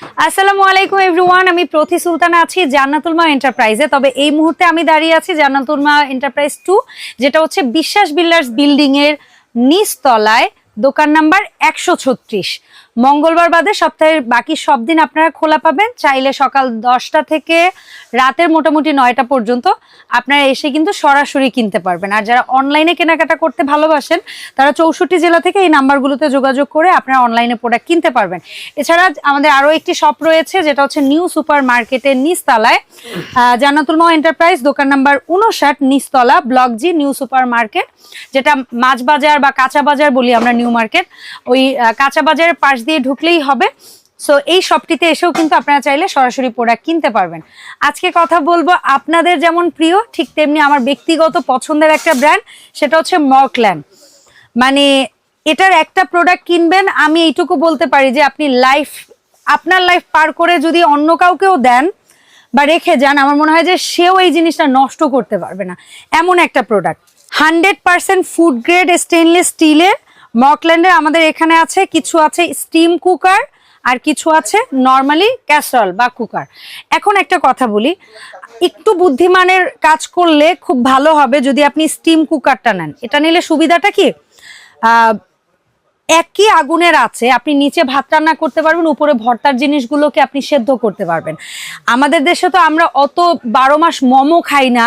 আসসালামু আলাইকুম এভরিওয়ান আমি প্রতি সুলতান আছি জান্নাতুলমা এন্টারপ্রাইজে। তবে এই মুহূর্তে আমি দাঁড়িয়ে আছি জান্নাতুলমা এন্টারপ্রাইজ টু, যেটা হচ্ছে বিশ্বাস বিল্ডার্স বিল্ডিং এর নিচ তলায় দোকান নাম্বার একশো ছত্রিশ। মঙ্গলবার বাদে সপ্তাহের বাকি সব দিন আপনারা খোলা পাবেন। চাইলে সকাল দশটা থেকে রাতের মোটামুটি নয়টা পর্যন্ত আপনারা এসে কিন্তু সরাসরি কিনতে পারবেন। আর যারা অনলাইনে কেনাকাটা করতে ভালোবাসেন তারা চৌষট্টি জেলা থেকে এই নাম্বারগুলোতে যোগাযোগ করে আপনারা অনলাইনে প্রোডাক্ট কিনতে পারবেন। এছাড়া আমাদের আরও একটি শপ রয়েছে যেটা হচ্ছে নিউ সুপার মার্কেটের নিচতলায়। আহ, জান্নাতুল মা এন্টারপ্রাইজ দোকান নাম্বার উনষাট নিচতলা block G new super market যেটা মাছ বাজার বা কাঁচা বাজার বলি আমরা নিউ মার্কেট। ওই কাঁচা বাজারের পাশ ঢুকলেই হবে। সো এই শপটিতে এসেও কিন্তু আপনারা চাইলে সরাসরি প্রোডাক্ট কিনতে পারবেন। আজকে কথা বলব আপনাদের যেমন প্রিয়, ঠিক তেমনি আমার ব্যক্তিগত পছন্দের একটা ব্র্যান্ড সেটা হচ্ছে মর্কল্যান্ড মানে এটার একটা প্রোডাক্ট কিনবেন, আমি এইটুকু বলতে পারি যে আপনি লাইফ আপনার লাইফ পার করে যদি অন্য কাউকেও দেন বা রেখে যান, আমার মনে হয় যে সেও এই জিনিসটা নষ্ট করতে পারবে না। এমন একটা product hundred percent food grade stainless স্টিলের মকল্যান্ডের আমাদের এখানে আছে, কিছু আছে স্টিম কুকার আর কিছু আছে নর্মালি ক্যাসরল বা কুকার এখন একটা কথা বলি, একটু বুদ্ধিমানের কাজ করলে খুব ভালো হবে যদি আপনি স্টিম কুকারটা নেন। এটা নিলে সুবিধাটা কি? একই আগুনের আছে, আপনি নিচে ভাত রান্না করতে পারবেন, উপরে ভর্তার জিনিসগুলোকে আপনি সেদ্ধ করতে পারবেন। আমাদের দেশে তো আমরা অত বারো মাস মোমো খাই না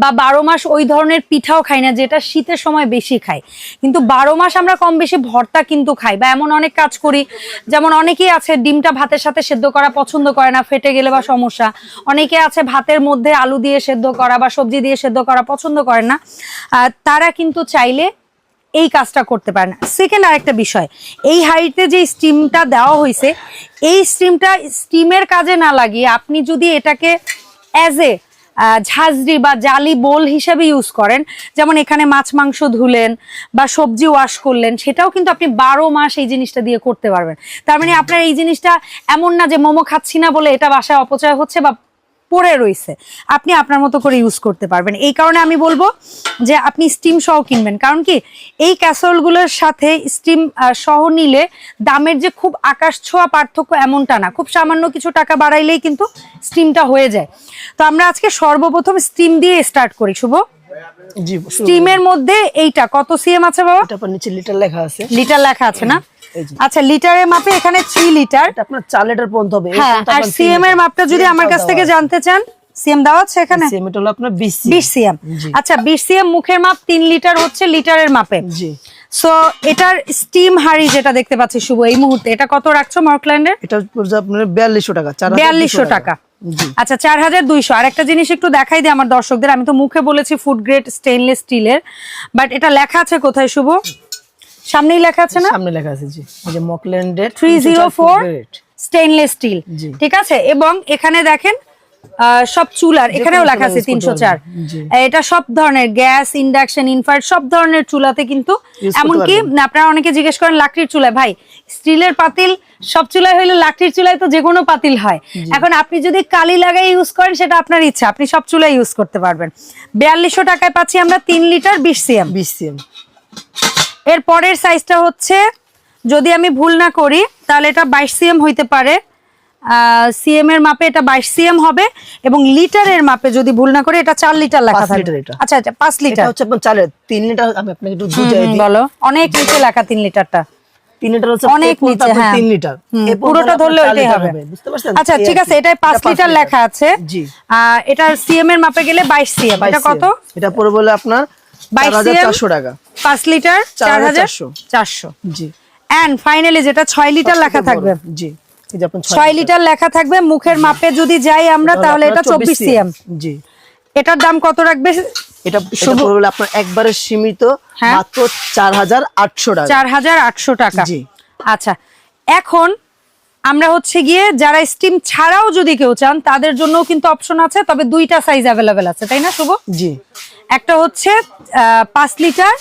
বা বারো মাস ওই ধরনের পিঠাও খাই না, যেটা শীতের সময় বেশি খাই। কিন্তু বারো মাস আমরা কম বেশি ভর্তা কিন্তু খাই বা এমন অনেক কাজ করি, যেমন অনেকেই আছে ডিমটা ভাতের সাথে সেদ্ধ করা পছন্দ করে না, ফেটে গেলে বা সমস্যা। অনেকে আছে ভাতের মধ্যে আলু দিয়ে সেদ্ধ করা বা সবজি দিয়ে সেদ্ধ করা পছন্দ করে না। তারা কিন্তু চাইলে এই কাজটা করতে পারে না। সেকেন্ড আরেকটা বিষয়, এই হাইটে যে স্টিমটা দেওয়া হয়েছে, এই স্টিমটা স্টিমের কাজে না লাগিয়ে আপনি যদি এটাকে অ্যাজ এ ঝাঁঝরি বা জালি বোল হিসেবে ইউজ করেন, যেমন এখানে মাছ মাংস ধুলেন বা সবজি ওয়াশ করলেন, সেটাও কিন্তু আপনি বারো মাস এই জিনিসটা দিয়ে করতে পারবেন। তার মানে আপনার এই জিনিসটা এমন না যে মোমো খাচ্ছি না বলে এটা বাসায় অপচয় হচ্ছে বা পড়ে রয়েছে আপনি আপনার মতো করে ইউজ করতে পারবেন। এই কারণে আমি বলব যে আপনি স্টিম সহ কিনবেন। কারণ কি এই ক্যাসরোলগুলোর সাথে স্টিম সহ নিলে দামের যে খুব আকাশ ছোঁয়া পার্থক্য এমনটা না। খুব সামান্য কিছু টাকা বাড়াইলেই কিন্তু স্টিমটা হয়ে যায়। তো আমরা আজকে সর্বপ্রথম স্টিম দিয়ে স্টার্ট করি। শুভ? স্টিমের মধ্যে এইটা কত সিএম আছে বাবা? নিচে লিটার লেখা আছে। লিটার লেখা আছে না। আচ্ছা লিটারের মাপে এখানে থ্রি লিটার আপনার চার লিটার পর্যন্ত হবে। হ্যাঁ আর সিএম এর মাপটা যদি আমার কাছ থেকে জানতে চান সিএম দেওয়া আছে এখানে? সিএম এটা হলো আপনার 20 বিশ সিএম আচ্ছা বিশ সিএম মুখের মাপ তিন লিটার হচ্ছে লিটারের মাপে। জি। সো এটার স্টিম হাড়ি যেটা দেখতে পাচ্ছি শুভ এই মুহূর্তে এটা কত রাখছো মর্কল্যান্ডের এটা আপনার 4200 টাকা 4200 বিয়াল্লিশশো টাকা। আচ্ছা চার হাজার দুইশো। আর একটা জিনিস একটু দেখাই দিই আমার দর্শকদের আমি তো মুখে বলেছি ফুড গ্রেড স্টেনলেস স্টিলের বাট এটা লেখা আছে কোথায় শুভ? সামনেই লেখা আছে না? সামনে লেখা আছে জি। যে মকল্যান্ডের three zero four stainless steel ঠিক আছে? এবং এখানে দেখেন সব চুলার এখানেও লেখা আছে তিনশো চার। এটা সব ধরনের গ্যাস ইন্ডাকশন ইনফার্ট সব ধরনের চুলাতে কিন্তু এমনকি আপনারা অনেকে জিজ্ঞেস করেন লাকড়ির চুলায় ভাই স্টিলের পাতিল সব চুলায় হইলে লাকড়ির চুলায় তো যে কোনো পাতিল হয়। এখন আপনি যদি কালি লাগাই ইউজ করেন সেটা আপনার ইচ্ছা। আপনি সব চুলায় ইউজ করতে পারবেন। বিয়াল্লিশশো টাকায় পাচ্ছি আমরা তিন লিটার বিশ সিএম। 20 সিএম। এর পরের সাইজটা হচ্ছে যদি আমি ভুল না করি তাহলে এটা বাইশ সিএম হইতে পারে। সিএম এর মাপে এটা বাইশ সিএম হবে এবং লিটারের মাপে যদি ভুল না করি এটা চার লিটার লেখা থাকবে। আচ্ছা আচ্ছা পাঁচ লিটার হচ্ছে চার 3 লিটার আমি আপনাকে একটু বলো। অনেক নিচে লেখা তিন লিটারটা 3 লিটার হচ্ছে অনেক নিচে, আপনার হ্যাঁ। 3 লিটার পুরোটা ধরলে ওইটাই হবে। আচ্ছা ঠিক আছে এটাই পাঁচ লিটার লেখা আছে। এটা সিএম এর মাপে গেলে বাইশ সিএম 22 এটা কত? এটা বলে আপনার 22 4400 টাকা। পাঁচ লিটার চার হাজার চারশো। জি। অ্যান্ড ফাইনালি যেটা ছয় লিটার লেখা থাকবে। জি ছয় লিটার। লেখা থাকবে মুখের মাপে যদি যাই আমরা তাহলে এটা চব্বিশ সিএম। জি। এটার দাম কত রাখবে? এটা আপনার একবারে সীমিত হ্যাঁ। মাত্র চার হাজার আটশো টাকা। চার হাজার আটশো টাকা। জি। আচ্ছা এখন আমরা হচ্ছে গিয়ে যারা স্টিম ছাড়াও যদি কেউ চান তাদের জন্য কিন্তু অপশন আছে তবে দুইটা সাইজ অ্যাভেলেবেল আছে তাই না শুভ? জি। একটা হচ্ছে পাঁচ লিটার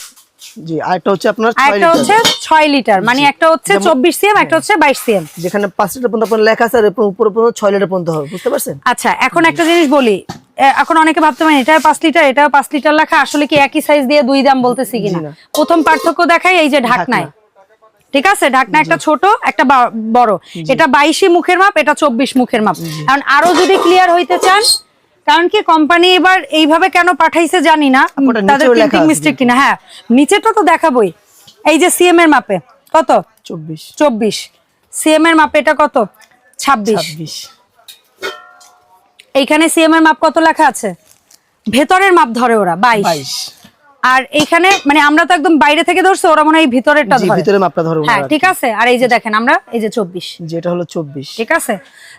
জি হচ্ছে আপনার লিটার। হচ্ছে ছয় লিটার মানে একটা হচ্ছে যেমন- চব্বিশ সিএম একটা হচ্ছে বাইশ সিএম। যেখানে লিটার পর্যন্ত আপনার লেখা আছে আর উপরে পর্যন্ত ছয় লিটার পর্যন্ত হবে বুঝতে পারছেন? আচ্ছা এখন একটা জিনিস বলি এখন অনেকে ভাবতে পারেন এটা লিটার এটা লিটার লেখা আসলে কি একই সাইজ দিয়ে দুই দাম বলতেছি কিনা? প্রথম পার্থক্য দেখাই এই যে ঢাকনায়। ঠিক আছে? ঢাকনা একটা ছোট একটা বড়। এটা বাইশি মুখের মাপ এটা চব্বিশ মুখের মাপ। এখন আরও যদি ক্লিয়ার হইতে চান কারণ কি কোম্পানি এবার এইভাবে কেন পাঠাইছে জানি না। তাদের প্রিন্টিং মিস্টেক কিনা হ্যাঁ। নিচেটা তো দেখাবই। এই যে সিএম এর মাপে কত? চব্বিশ। চব্বিশ। সিএম এর মাপে এটা কত? ছাব্বিশ। এইখানে সিএম এর মাপ কত লেখা আছে? ভেতরের মাপ ধরে ওরা বাইশ। আর এইখানে মানে আমরা তো একদম বাইরে থেকে ধরছি ওরা মনে হয় ভিতরেরটা ধরে। ভিতরে মাপটা ধরবো হ্যাঁ ঠিক আছে? আর এই যে দেখেন আমরা এই যে চব্বিশ। যেটা হলো চব্বিশ। ঠিক আছে?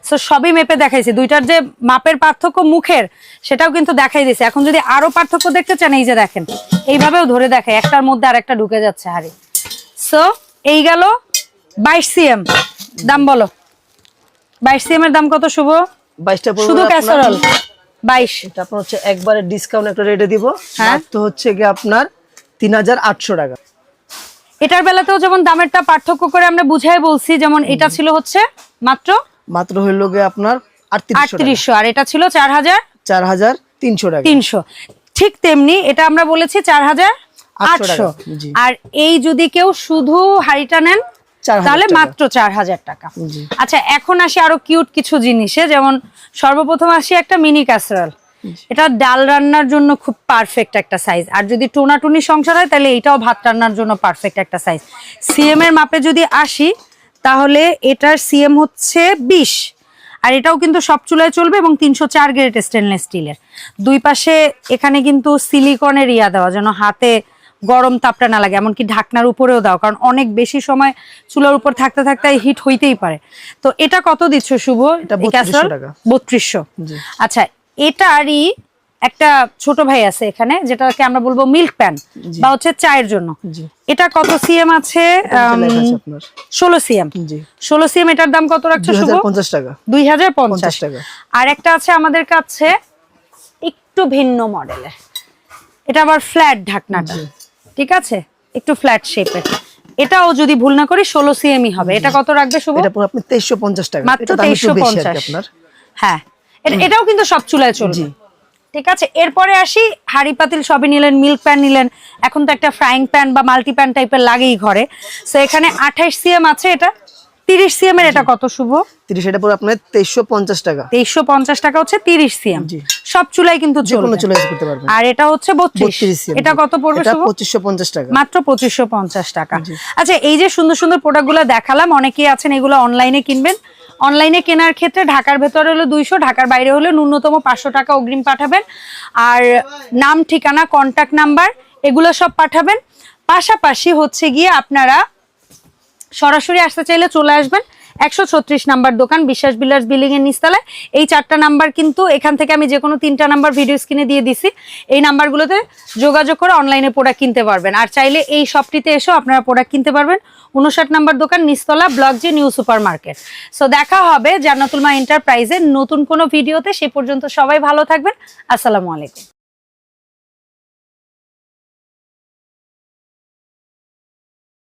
সো সবই মেপে দেখাইছি। দুইটার যে মাপের পার্থক্য মুখের সেটাও কিন্তু দেখাই দিয়েছে। এখন যদি আরও পার্থক্য দেখতে চান এই যে দেখেন এইভাবেও ধরে দেখায় একটার মধ্যে আর একটা ঢুকে যাচ্ছে হাড়ি সো এই গেল বাইশ সিএম। দাম বলো। বাইশ সিএম এর দাম কত শুভ? বাইশটা পড়বে শুধু আপনার- ক্যাসারল বাইশ। এটা হচ্ছে একবারে ডিসকাউন্ট একটা রেটে দিব। হ্যাঁ। তো হচ্ছে গিয়ে আপনার তিন হাজার আটশো টাকা। এটার বেলাতেও যেমন দামেরটা পার্থক্য করে আমরা বুঝাই বলছি যেমন এটা ছিল হচ্ছে মাত্র মাত্র হইল গিয়ে আপনার আটত্রিশশো আর এটা ছিল চার হাজার চার হাজার তিনশো টাকা। তিনশো। ঠিক তেমনি এটা আমরা বলেছি চার হাজার আটশো। আর এই যদি কেউ শুধু হাড়িটা নেন তাহলে মাত্র চার হাজার টাকা। আচ্ছা এখন আসি আরও কিউট কিছু জিনিসে যেমন সর্বপ্রথম আসি একটা মিনি ক্যাসারল এটা ডাল রান্নার জন্য খুব পারফেক্ট একটা সাইজ আর যদি টোনাটুনি সংসার হয় তাহলে এটাও ভাত রান্নার জন্য পারফেক্ট একটা সাইজ সিএম এর মাপে যদি আসি তাহলে এটার সিএম হচ্ছে বিশ। আর এটাও কিন্তু সব চুলায় চলবে এবং তিনশো চার গ্রেড স্টেনলেস স্টিলের দুই পাশে এখানে কিন্তু সিলিকনের ইয়া দেওয়া যেন হাতে গরম তাপটা না লাগে এমনকি ঢাকনার উপরেও দাও কারণ অনেক বেশি সময় চুলার উপর থাকতে থাকতে হিট হইতেই পারে। তো এটা কত দিচ্ছ শুভ? এটা 3200 টাকা। বত্রিশশো। আচ্ছা এটারই একটা ছোট ভাই আছে এখানে যেটাকে আমরা বলব মিল্ক প্যান বা হচ্ছে চায়ের জন্য। এটা কত সিএম আছে? ষোলো সিএম ষোলো সিএম এটার দাম কত রাখছো দুই হাজার পঞ্চাশ টাকা। দুই হাজার পঞ্চাশ। টাকা। আর একটা আছে আমাদের কাছে একটু ভিন্ন মডেলের এটা আবার ফ্ল্যাট ঢাকনাটা। ঠিক আছে? একটু ফ্ল্যাট শেপের এটাও যদি ভুল না করি ষোলো সিএমই হবে। এটা কত রাখবে শুভ? এটা আপনি তেইশশো পঞ্চাশ টাকা। মাত্র তেইশশো পঞ্চাশ। হ্যাঁ। এটা- এটাও কিন্তু সব চুলায় চলবে। জি। ঠিক আছে? এরপরে আসি হাড়ি পাতিল সবই নিলেন মিল্ক প্যান নিলেন। এখন তো একটা ফ্রাইং প্যান বা মাল্টি প্যান টাইপের লাগেই ঘরে। সো এখানে আঠাইশ সিএম আছে এটা। তিরিশ সিএম এর এটা কত শুভ? তিরিশ এটা পুরো আপনার তেইশশো পঞ্চাশ টাকা। তেইশশো পঞ্চাশ টাকা হচ্ছে তিরিশ সিএম। সব চুলাই কিন্তু চলবে। চলে ইউজ করতে পারবেন। আর এটা হচ্ছে বত্রিশ। বত্রিশ CM, এটা কত পড়বে এটা শুভ? পঁচিশশো পঞ্চাশ টাকা। মাত্র পঁচিশশো পঞ্চাশ টাকা। আচ্ছা এই যে সুন্দর সুন্দর প্রোডাক্টগুলো দেখালাম অনেকেই আছেন এগুলো অনলাইনে কিনবেন। অনলাইনে কেনার ক্ষেত্রে ঢাকার ভেতরে হলো দুইশো ঢাকার বাইরে হলে ন্যূনতম পাঁচশো টাকা অগ্রিম পাঠাবেন। আর নাম ঠিকানা কন্টাক্ট নাম্বার এগুলো সব পাঠাবেন। পাশাপাশি হচ্ছে গিয়ে আপনারা সরাসরি আসতে চাইলে চলে আসবেন। একশো ছত্রিশ নাম্বার দোকান, বিশ্বাস বিলার্স বিল্ডিং এর নিচতলায়। এই চারটা নাম্বার কিন্তু এখান থেকে আমি যে কোনো তিনটা নাম্বার ভিডিও স্ক্রিনে দিয়ে দিছি। এই নাম্বারগুলোতে যোগাযোগ করে অনলাইনে প্রোডাক্ট কিনতে পারবেন। আর চাইলে এই শপটিতে এসেও আপনারা প্রোডাক্ট কিনতে পারবেন। উনষাট নাম্বার দোকান, নিচতলা, block G new super market so দেখা হবে জান্নাতুল মা এন্টারপ্রাইজের নতুন কোনো ভিডিওতে। সে পর্যন্ত সবাই ভালো থাকবেন। আসসালামু আলাইকুম।